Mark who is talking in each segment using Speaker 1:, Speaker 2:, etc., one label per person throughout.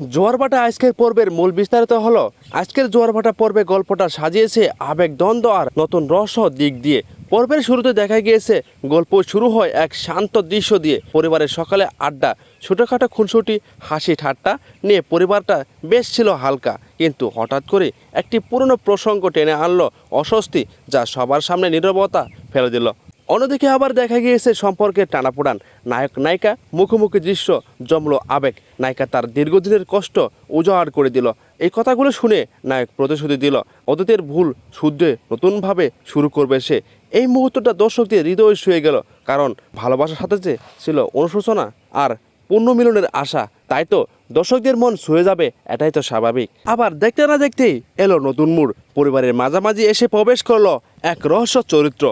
Speaker 1: জোয়ারভাটা আজকের পর্বের মূল বিস্তারিত হলো, আজকের জোয়ারভাটা পর্বে গল্পটা সাজিয়েছে আবেগ, দ্বন্দ্ব আর নতুন রস দিক দিয়ে। পর্বের শুরুতে দেখা গিয়েছে, গল্প শুরু হয় এক শান্ত দৃশ্য দিয়ে। পরিবারের সকালে আড্ডা, ছোটোখাটো খুনসুটি, হাসি ঠাট্টা নিয়ে পরিবারটা বেশ ছিল হালকা। কিন্তু হঠাৎ করে একটি পুরনো প্রসঙ্গ টেনে আনলো অস্বস্তি, যা সবার সামনে নীরবতা ফেলে দিল। অন্যদিকে আবার দেখা গিয়েছে সম্পর্কের টানাপোড়ান। নায়ক নায়িকা, মুখোমুখি দৃশ্য, জমলো আবেগ। নায়িকা তার দীর্ঘদিনের কষ্ট উজাড় করে দিল। এই কথাগুলো শুনে নায়ক প্রতিশ্রুতি দিল, অতীতের ভুল শুদ্ধে নতুনভাবে শুরু করবে সে। এই মুহূর্তটা দর্শকদের হৃদয় শুয়ে গেল, কারণ ভালোবাসার সাথে যে ছিল অনুশোচনা আর পূর্ণ পুণ্যমিলনের আশা, তাই তো দর্শকদের মন ছুঁয়ে যাবে, এটাই তো স্বাভাবিক। আবার দেখতে না দেখতেই এলো নতুন মুড। পরিবারের মাঝামাঝি এসে প্রবেশ করল এক রহস্য চরিত্র।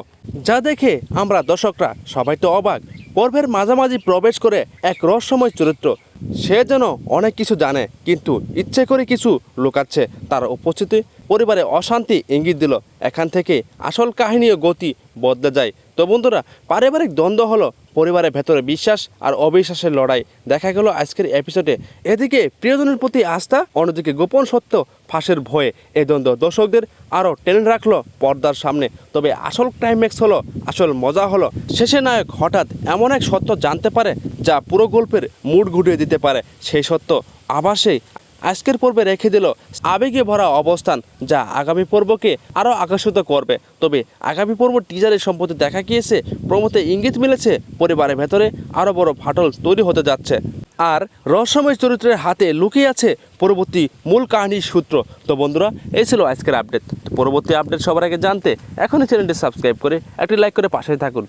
Speaker 1: যা দেখে আমরা দর্শকরা সবাই তো অবাক। পর্বের মাঝামাঝি প্রবেশ করে এক রহস্যময় চরিত্র সে যেন অনেক কিছু জানে, কিন্তু ইচ্ছে করে কিছু লুকাচ্ছে। তার উপস্থিতি, পরিবারে অশান্তি ইঙ্গিত দিল। এখান থেকে আসল কাহিনী ও গতি বদলে যায়। তো বন্ধুরা, পারিবারিক দ্বন্দ্ব হলো পরিবারের ভেতরে বিশ্বাস আর অবিশ্বাসের লড়াই। দেখা গেল আজকের এপিসোডে এদিকে প্রিয়জনের প্রতি আস্থা, অন্যদিকে গোপন সত্য ফাঁসের ভয়ে এই দ্বন্দ্ব। দর্শকদের আরও টেনে রাখল পর্দার সামনে। তবে আসল ক্লাইম্যাক্স হলো, আসল মজা হলো, শেষে নায়ক হঠাৎ এমন এক সত্য জানতে পারে যা পুরো গল্পের মুড ঘুরিয়ে দিতে পারে। সেই সত্য আবার সেই আজকের পর্বে রেখে দিল আবেগে ভরা অবস্থান যা আগামী পর্বকে আরও আকর্ষিত করবে। তবে আগামী পর্ব টিজারের সম্পত্তি দেখা গিয়েছে, প্রমোতে ইঙ্গিত মিলেছে, পরিবারের ভেতরে আরও বড় ফাটল তৈরি হতে যাচ্ছে। আর রহস্যময় চরিত্রের হাতে লুকিয়ে আছে পরবর্তী মূল কাহিনীর সূত্র। তো বন্ধুরা, এই ছিল আজকের আপডেট পরবর্তী আপডেট সবার আগে জানতে এখনই চ্যানেলটি সাবস্ক্রাইব করে একটি লাইক করে পাশে থাকুন।